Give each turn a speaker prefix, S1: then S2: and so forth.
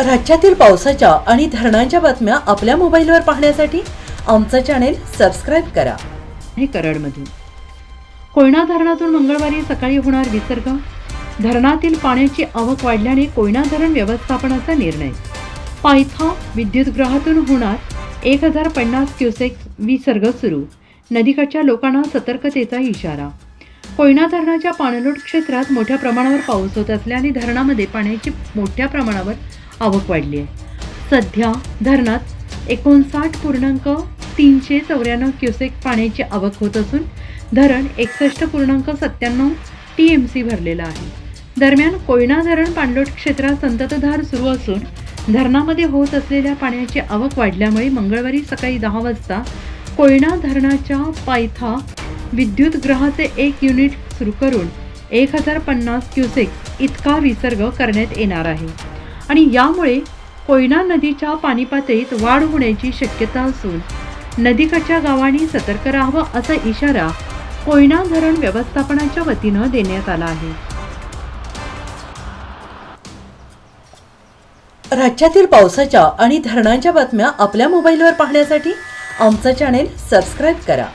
S1: राज्यातील पावसाच्या आणि धरणांच्या बातम्या आपल्या मोबाईलवर पाहण्यासाठी आमचं चॅनेल सबस्क्राईब करा.
S2: हे कराडमधून कोयना धरणातून मंगळवारी सकाळी होणार विसर्ग. धरणातील पाण्याची आवक वाढल्याने कोयना धरण व्यवस्थापनाचा निर्णय. पायथा विद्युतगृहातून होणार एक हजार पन्नास क्युसेक विसर्ग सुरू. नदीकाठच्या लोकांना सतर्कतेचा इशारा. कोयना धरणाच्या पाणलोट क्षेत्रात मोठ्या प्रमाणावर पाऊस होत असल्याने धरणामध्ये पाण्याची मोठ्या प्रमाणावर आवक वाढली आहे. सध्या धरणात एकोणसाठ पूर्णांक तीनशे चौऱ्याण्णव क्युसेक पाण्याची आवक होत असून धरण एकसष्ट पूर्णांक सत्त्याण्णव टी एम सी भरलेलं आहे. दरम्यान कोयना धरण पाणलोट क्षेत्रात संततधार सुरू असून धरणामध्ये होत असलेल्या पाण्याची आवक वाढल्यामुळे मंगळवारी सकाळी दहा वाजता कोयना धरणाच्या पायथा विद्युत ग्रहाचे एक युनिट सुरू करून एक हजार पन्नास क्युसेक इतका विसर्ग करण्यात येणार आहे. आणि यामुळे कोयना नदीच्या पाणीपातळीत वाढ होण्याची शक्यता असून नदीकाठच्या गावांनी सतर्क राहावं असा इशारा कोयना धरण व्यवस्थापनाच्या वतीनं देण्यात आला आहे.
S1: राज्यातील पावसाच्या आणि धरणांच्या बातम्या आपल्या मोबाईलवर पाहण्यासाठी आमचं चॅनेल सबस्क्राईब करा.